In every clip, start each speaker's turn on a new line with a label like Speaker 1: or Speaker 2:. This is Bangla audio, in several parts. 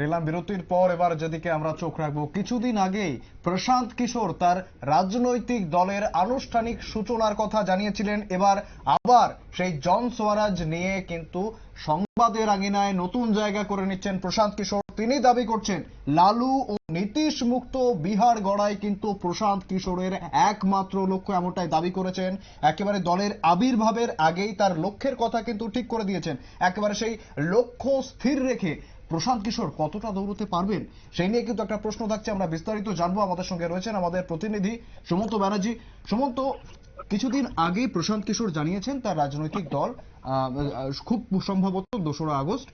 Speaker 1: রেলাম বিরতির পর এবার যেদিকে আমরা চোখ রাখব, কিছুদিন আগেই প্রশান্ত কিশোর তার রাজনৈতিক দলের আনুষ্ঠানিক সূচনার কথা জানিয়েছিলেন। এবার আবার সেই জন সোয়ারাজ নিয়ে কিন্তু সংবাদের আঙিনায় নতুন জায়গা করে নিচ্ছেন প্রশান্ত কিশোর। তিনি দাবি করছেন, লালু ও নীতিশ মুক্ত বিহার গড়ায় কিন্তু প্রশান্ত কিশোরের একমাত্র লক্ষ্য এমনটাই দাবি করেছেন। একেবারে দলের আবির্ভাবের আগেই তার লক্ষ্যের কথা কিন্তু ঠিক করে দিয়েছেন। একেবারে সেই লক্ষ্য স্থির রেখে প্রশান্ত কিশোর কতটা দৌড়তে পারবেন, সেই নিয়ে কিন্তু একটা প্রশ্ন থাকছে। আমরা বিস্তারিত জানব। আমাদের সঙ্গে রয়েছেন আমাদের প্রতিনিধি সুমন্ত ব্যানার্জি। সুমন্ত, কিছুদিন আগেই প্রশান্ত কিশোর জানিয়েছেন তার রাজনৈতিক দল খুব সম্ভবত দোসরা আগস্ট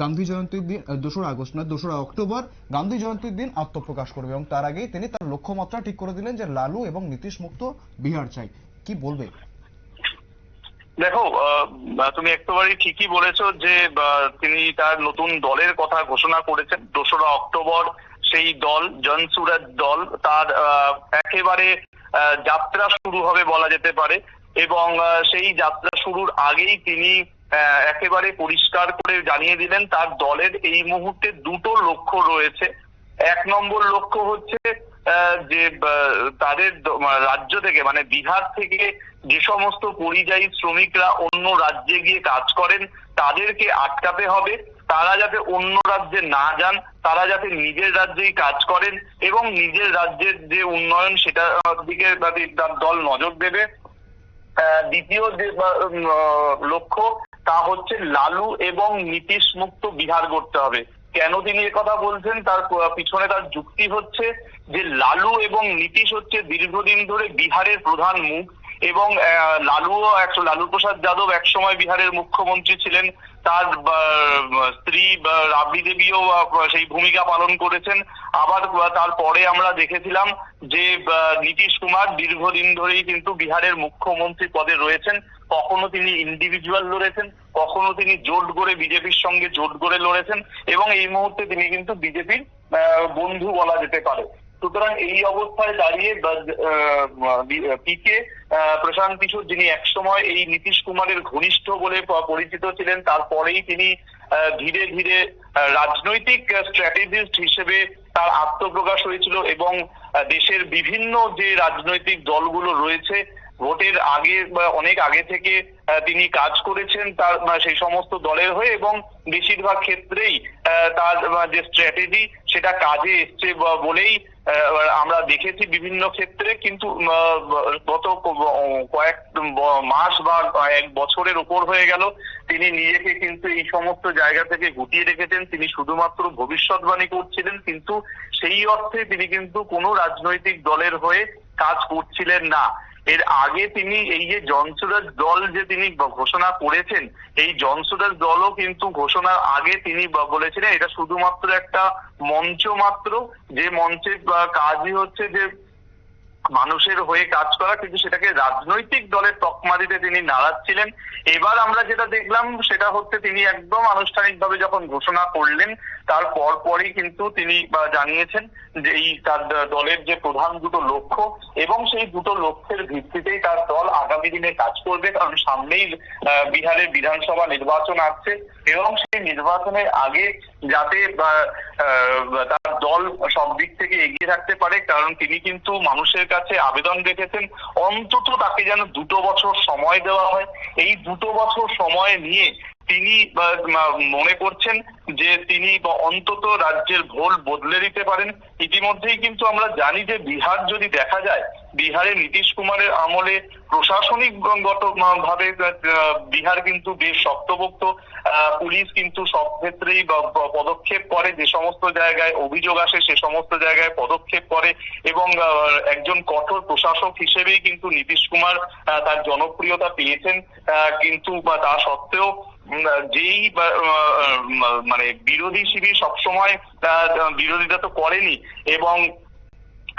Speaker 1: গান্ধী জয়ন্তীর দিন দোসরা আগস্ট না, দোসরা অক্টোবর, গান্ধী জয়ন্তীর দিন আত্মপ্রকাশ করবে এবং তার আগেই তিনি তার লক্ষ্যমাত্রা ঠিক করে দিলেন যে লালু এবং নীতিশ মুক্ত বিহার চাই। কি বলবে?
Speaker 2: দেখো তুমি একেবারেই ঠিকই বলেছ যে তিনি তার নতুন দলের কথা ঘোষণা করেছেন, দোসরা অক্টোবর সেই দল জনসুরাজ দল, তার একেবারে যাত্রা শুরু হবে বলা যেতে পারে এবং সেই যাত্রা শুরুর আগেই তিনি একেবারে পরিষ্কার করে জানিয়ে দিলেন তার দলের এই মুহূর্তে দুটো লক্ষ্য রয়েছে। এক নম্বর লক্ষ্য হচ্ছে যে তাদের রাজ্য থেকে মানে বিহার থেকে যে সমস্ত পরিযায়ী শ্রমিকরা অন্য রাজ্যে গিয়ে কাজ করেন, তাদেরকে আটকাতে হবে। তারা যাতে অন্য রাজ্যে না যান, তারা যাতে নিজের রাজ্যেই কাজ করেন এবং নিজের রাজ্যের যে উন্নয়ন সেটার দিকে তার দল নজর দেবে। দ্বিতীয় যে লক্ষ্য, তা হচ্ছে লালু এবং নীতিশ মুক্ত বিহার করতে হবে। কেন তিনি কথা বলছেন? তার পিছনে তার যুক্তি হচ্ছে যে লালু এবং নীতিশ হচ্ছে দীর্ঘদিন ধরে বিহারের প্রধান মুখ এবং লালুও লালু প্রসাদ যাদব একসময় বিহারের মুখ্যমন্ত্রী ছিলেন। তার স্ত্রী রাবড়ি দেবীও সেই ভূমিকা পালন করেছেন। আবার তারপরে আমরা দেখেছিলাম যে নীতিশ কুমার দীর্ঘদিন ধরেই কিন্তু বিহারের মুখ্যমন্ত্রী পদে রয়েছেন। কখনো তিনি ইন্ডিভিজুয়াল লড়েছেন, কখনো তিনি জোট করে বিজেপির সঙ্গে জোট করে লড়েছেন এবং এই মুহূর্তে তিনি কিন্তু বিজেপির বন্ধু বলা যেতে পারে। সুতরাং এই অবস্থায় দাঁড়িয়ে পিকে প্রশান্ত কিশোর যিনি একসময় এই নীতিশ কুমারের ঘনিষ্ঠ বলে পরিচিত ছিলেন, তারপরেই তিনি ধীরে ধীরে রাজনৈতিক স্ট্র্যাটেজিস্ট হিসেবে তার আত্মপ্রকাশ হয়েছিল এবং দেশের বিভিন্ন যে রাজনৈতিক দলগুলো রয়েছে, ভোটের আগে অনেক আগে থেকে তিনি কাজ করেছেন তার সেই সমস্ত দলের হয়ে এবং বেশিরভাগ ক্ষেত্রেই তার যে স্ট্র্যাটেজি সেটা কাজে এসছে বলেই আমরা দেখেছি বিভিন্ন ক্ষেত্রে কিন্তু গত কয়েক মাস বা এক বছরের উপর হয়ে গেল, তিনি নিজেকে কিন্তু এই সমস্ত জায়গা থেকে গুটিয়ে রেখেছেন। তিনি শুধুমাত্র ভবিষ্যৎবাণী করছিলেন, কিন্তু সেই অর্থে তিনি কিন্তু কোনো রাজনৈতিক দলের হয়ে কাজ করছিলেন না। এর আগে তিনি এই যে জনসুরাজ দল যে তিনি ঘোষণা করেছেন, এই জনসুরাজ দলও কিন্তু ঘোষণার আগে তিনি বলেছিলেন, এটা শুধুমাত্র একটা মঞ্চ মাত্র, যে মঞ্চের কাজই হচ্ছে যে মানুষের হয়ে কাজ করা, কিন্তু সেটাকে রাজনৈতিক দলের তকমা দিতে তিনি নাড়াচ্ছিলেন এবার আমরা যেটা দেখলাম, সেটা হচ্ছে তিনি একদম আনুষ্ঠানিকভাবে যখন ঘোষণা করলেন তার পরপরই কিন্তু তিনি জানিয়েছেন যে এই তার দলের যে প্রধান দুটো লক্ষ্য এবং সেই দুটো লক্ষ্যের ভিত্তিতেই তার দল আগামী দিনে কাজ করবে। কারণ সামনেই বিহারের বিধানসভা নির্বাচন আসছে এবং সেই নির্বাচনের আগে যাতে তার দল সব দিক থেকে এগিয়ে থাকতে পারে, কারণ তিনি কিন্তু মানুষের কাছে আবেদন রেখেছেন, অন্তত তাকে যেন দুটো বছর সময় দেওয়া হয়। এই দুটো বছর সময় নিয়ে তিনি মনে করছেন যে তিনি অন্তত রাজ্যের ভোল বদলে দিতে পারেন। ইতিমধ্যেই কিন্তু আমরা জানি যে বিহার যদি দেখা যায়, বিহারে নীতিশ কুমারের আমলে প্রশাসনিক গত ভাবে বিহার কিন্তু বেশ শক্তপোক্ত। পুলিশ কিন্তু সব ক্ষেত্রেই পদক্ষেপ করে, যে সমস্ত জায়গায় অভিযোগ আসে সে সমস্ত জায়গায় পদক্ষেপ করে এবং একজন কঠোর প্রশাসক হিসেবেই কিন্তু নীতিশ কুমার তার জনপ্রিয়তা পেয়েছেন। কিন্তু তা সত্ত্বেও যেই মানে বিরোধী শিবির সবসময় বিরোধিতা তো করেনি এবং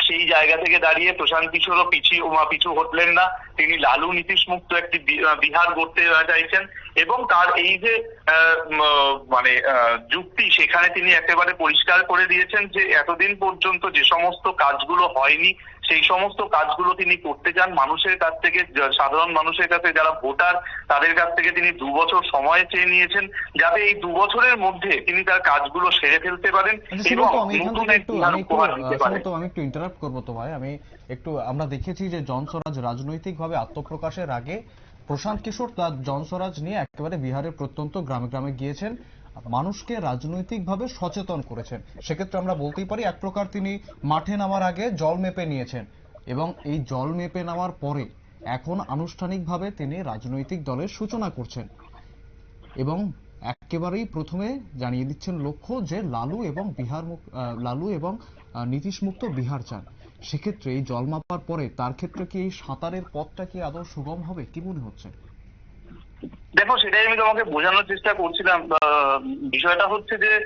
Speaker 2: সেই জায়গা থেকে দাঁড়িয়ে প্রশান্ত কিশোরও পিছু পিছু হটলেন না। তিনি লালু নীতিশ মুক্ত একটি বিহার গড়তে চাইছেন এবং তার এই যে মানে যুক্তি সেখানে তিনি একেবারে পরিষ্কার করে দিয়েছেন যে এতদিন পর্যন্ত যে সমস্ত কাজগুলো হয়নি সেই সমস্ত কাজগুলো তিনি করতে চান মানুষের কাছ থেকে সাধারণ মানুষের কাছে যারা ভোটার তাদের কাছ থেকে তিনি দু বছর সময় চেয়ে নিয়েছেন যাতে এই দু বছরের মধ্যে তিনি তার কাজগুলো সেরে ফেলতে পারেন
Speaker 1: আচ্ছা,
Speaker 2: এবং
Speaker 1: আমি
Speaker 2: নতুন
Speaker 1: একটু আমি ইন্টারাপ্ট করব তোমায় আমি একটু আমরা দেখেছি যে জন স্বরাজ রাজনৈতিকভাবে আত্মপ্রকাশের আগে প্রশান্ত কিশোর তার জন স্বরাজ নিয়ে একেবারে বিহারের প্রত্যন্ত গ্রামে গ্রামে গিয়েছেন। মানুষকে রাজনৈতিকভাবে সচেতন করেছেন। সেক্ষেত্রে আমরা বলতেই পারি, এক প্রকার তিনি মাঠে নামার আগে জল মেপে নিয়েছেন এবং এই জল মেপে নেওয়ার পরে এখন আনুষ্ঠানিকভাবে তিনি রাজনৈতিক দলের সূচনা করছেন এবং একেবারেই প্রথমে জানিয়ে দিচ্ছেন লক্ষ্য যে লালু এবং বিহার লালু এবং নীতিশ মুক্ত বিহার চান। সেক্ষেত্রে এই জল মাপার পরে তার ক্ষেত্রে কি এই সাঁতারের পথটা কি আদৌ সুগম হবে? কি মনে হচ্ছে?
Speaker 2: দেখো, সেটাই আমি তোমাকে বোঝানোর চেষ্টা করছিলাম। বিষয়টা হচ্ছে যে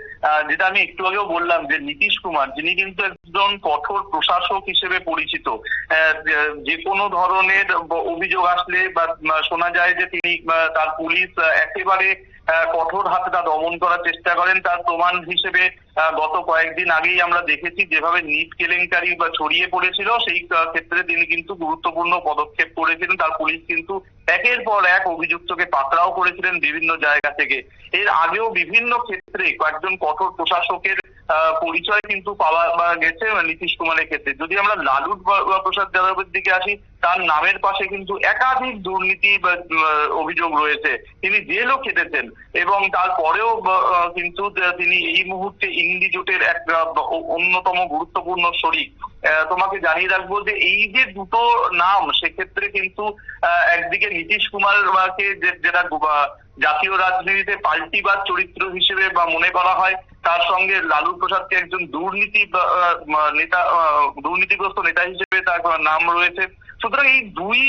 Speaker 2: যেটা আমি একটু আগেও বললাম যে, নীতিশ কুমার, যিনি কিন্তু একজন কঠোর প্রশাসক হিসেবে পরিচিত যে- কোনো ধরনের অভিযোগ আসলে বা, শোনা যায় যে তিনি তার পুলিশ একেবারে কঠোর হাতে তা দমন করার চেষ্টা করেন। তার প্রমাণ হিসেবে গত কয়েকদিন আগেই আমরা দেখেছি যেভাবে নিট কেলেঙ্কারি বা ছড়িয়ে পড়েছিল, সেই ক্ষেত্রে তিনি কিন্তু গুরুত্বপূর্ণ পদক্ষেপ করেছিলেন। তার পুলিশ কিন্তু একের পর এক অভিযুক্তকে পাকড়াও করেছিলেন বিভিন্ন জায়গা থেকে। এর আগেও বিভিন্ন ক্ষেত্রে কয়েকজন কঠোর প্রশাসকের পরিচয় কিন্তু পাওয়া গেছে নীতিশ কুমারের ক্ষেত্রে। যদি আমরা লালু প্রসাদ যাদবের দিকে আসি, তার নামের পাশে কিন্তু একাধিক দুর্নীতি অভিযোগ রয়েছে। তিনি জেলও খেটেছেন এবং তারপরেও কিন্তু তিনি এই মুহূর্তে ইন্ডি জোটের এক অন্যতম গুরুত্বপূর্ণ শরিক। তোমাকে জানিয়ে রাখব যে এই যে দুটো নাম, সেক্ষেত্রে কিন্তু একদিকে নীতিশ কুমারকে যেটা জাতীয় রাজনীতিতে পাল্টিবাদ চরিত্র হিসেবে বা মনে করা হয়, তার সঙ্গে লালু প্রসাদকে একজন দুর্নীতি নেতা দুর্নীতিগ্রস্ত নেতা হিসেবে তার নাম রয়েছে। সুতরাং এই দুই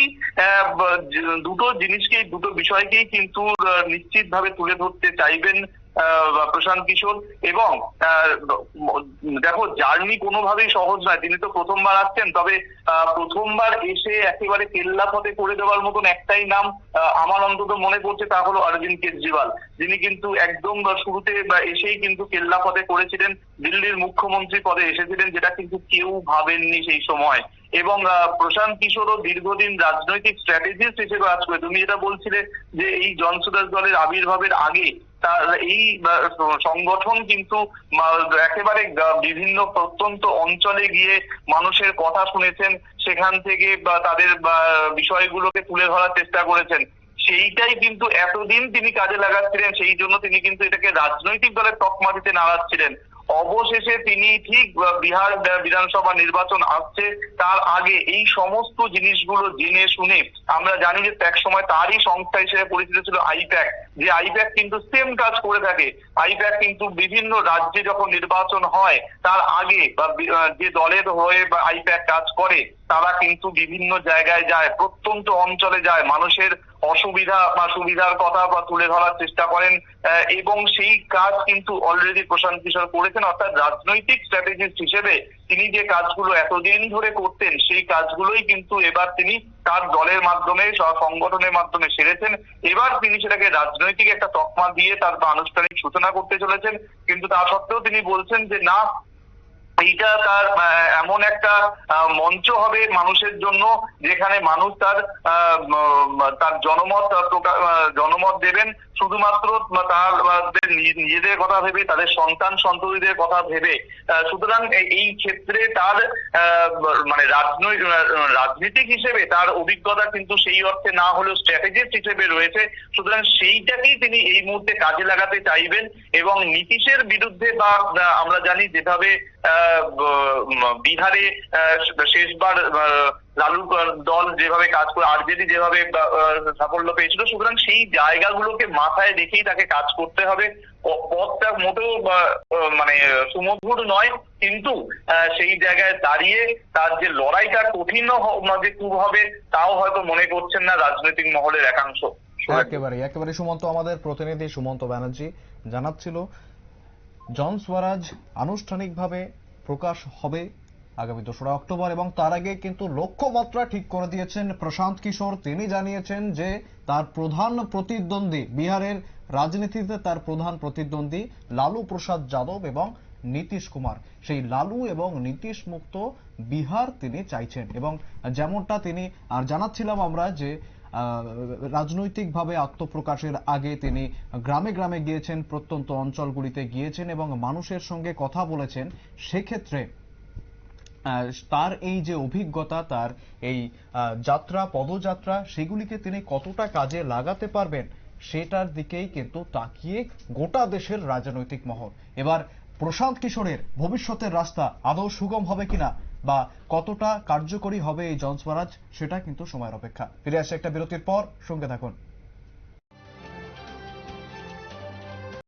Speaker 2: দুটো জিনিসকেই, দুটো বিষয়কেই কিন্তু নিশ্চিতভাবে তুলে ধরতে চাইবেন প্রশান্ত কিশোর এবং দেখো জার্নি কোনোভাবেই সহজ নয়। তিনি তো প্রথমবার আসছেন, তবে প্রথমবার এসে একেবারে কেল্লা ফতে করে দেওয়ার মতন একটাই নাম আমার অন্তত মনে পড়ছে তা হলো অরবিন্দ কেজরিওয়াল। যিনি কিন্তু একদম শুরুতে এসেই কিন্তু কেল্লা পদে করেছিলেন, দিল্লির মুখ্যমন্ত্রী পদে এসেছিলেন, যেটা কিন্তু কেউ ভাবেননি সেই সময়। এবং প্রশান্ত কিশোরও দীর্ঘদিন রাজনৈতিক স্ট্র্যাটেজিস্ট হিসেবে কাজ করে। তুমি যেটা বলছিলে যে এই জনসুদাস দলের আবির্ভাবের আগে তার এই সংগঠন কিন্তু একেবারে বিভিন্ন প্রত্যন্ত অঞ্চলে গিয়ে মানুষের কথা শুনেছেন, সেখান থেকে বা, তাদের বিষয়গুলোকে তুলে ধরার চেষ্টা করেছেন। সেইটাই কিন্তু এতদিন তিনি কাজে লাগাচ্ছিলেন, সেই জন্য তিনি কিন্তু এটাকে রাজনৈতিক দলের তকমা দিতে নাড়াচ্ছিলেন অবশেষে তিনি ঠিক বিহার বিধানসভা নির্বাচন আসছে তার আগে। এই সমস্ত জিনিসগুলো জেনে শুনে আমরা জানি যে এক সময় তারই সংস্থা হিসেবে পরিচিত ছিল আইপ্যাক। যে আইপ্যাক কিন্তু সেম কাজ করে থাকে। আইপ্যাক কিন্তু বিভিন্ন রাজ্যে যখন নির্বাচন হয়, তার আগে বা যে দলের হয়ে বা আইপ্যাক কাজ করে, তারা কিন্তু বিভিন্ন জায়গায় যায়, প্রত্যন্ত অঞ্চলে যায়, মানুষের অসুবিধা বা সুবিধার কথা বা তুলে ধরার চেষ্টা করেন এবং সেই কাজ কিন্তু অলরেডি প্রশান্ত কিশোর করেছেন। অর্থাৎ রাজনৈতিক স্ট্র্যাটেজিস্ট হিসেবে তিনি যে কাজগুলো এতদিন ধরে করতেন, সেই কাজগুলোই কিন্তু এবার তিনি তার দলের মাধ্যমে সংগঠনের মাধ্যমে সেরেছেন। এবার তিনি সেটাকে রাজনৈতিক একটা তকমা দিয়ে তার আনুষ্ঠানিক সূচনা করতে চলেছেন। কিন্তু তা সত্ত্বেও তিনি বলছেন যে, না এইটা তার এমন একটা মঞ্চ হবে মানুষের জন্য, যেখানে মানুষ তার তার জনমত জনমত দেবেন। শুধুমাত্র তার নিজেদের কথা ভেবে, তাদের সন্তান সন্ততিদের কথা ভেবে। সুতরাং এই- ক্ষেত্রে তার মানে রাজনৈতিক রাজনীতিক হিসেবে তার অভিজ্ঞতা কিন্তু সেই অর্থে না হলেও স্ট্র্যাটেজিস্ট হিসেবে রয়েছে। সুতরাং সেইটাকেই তিনি এই মুহূর্তে কাজে লাগাতে চাইবেন এবং নীতিশের বিরুদ্ধে বা আমরা জানি যেভাবে বিহারে শেষবার লালু দল যেভাবে কাজ করে আরজেডি যেভাবে সাফল্য পেয়েছিল, সুতরাং সেই জায়গাগুলোকে মাথায় রেখেই তাকে কাজ করতে হবে। পথটা মোটেও মানে সুমধুর নয়, কিন্তু সেই জায়গায় দাঁড়িয়ে তার যে লড়াইটা কঠিন যে খুব হবে, তাও হয়তো মনে করছেন না রাজনৈতিক মহলের একাংশ।
Speaker 1: একেবারে একেবারে সুমন্ত আমাদের প্রতিনিধি সুমন্ত ব্যানার্জি জানাচ্ছিল। জন স্বরাজ আনুষ্ঠানিকভাবে প্রকাশ হবে আগামী দোসরা অক্টোবর এবং তার আগে কিন্তু লক্ষ্যমাত্রা ঠিক করে দিয়েছেন প্রশান্ত কিশোর। তিনি জানিয়েছেন যে তার প্রধান প্রতিদ্বন্দ্বী বিহারের রাজনীতিতে তার প্রধান প্রতিদ্বন্দ্বী লালু প্রসাদ যাদব এবং নীতিশ কুমার। সেই লালু এবং নীতিশ মুক্ত বিহার তিনি চাইছেন এবং যেমনটা তিনি আর জানাচ্ছিলাম আমরা যে রাজনৈতিকভাবে আত্মপ্রকাশের আগে তিনি গ্রামে গ্রামে গিয়েছেন, প্রত্যন্ত অঞ্চলগুলিতে গিয়েছেন এবং মানুষের সঙ্গে কথা বলেছেন। সেক্ষেত্রে তার এই যে অভিজ্ঞতা, তার এই যাত্রা, পদযাত্রা, সেগুলিকে তিনি কতটা কাজে লাগাতে পারবেন, সেটার দিকেই কিন্তু তাকিয়ে গোটা দেশের রাজনৈতিক মহল। এবার প্রশান্ত কিশোরের ভবিষ্যতের রাস্তা আদৌ সুগম হবে কিনা বা কতটা কার্যকরী হবে এই জনস্বরাজ সেটা কিন্তু সময়ের অপেক্ষা। ফিরে আসে একটা বিরতির পর, সঙ্গে থাকুন।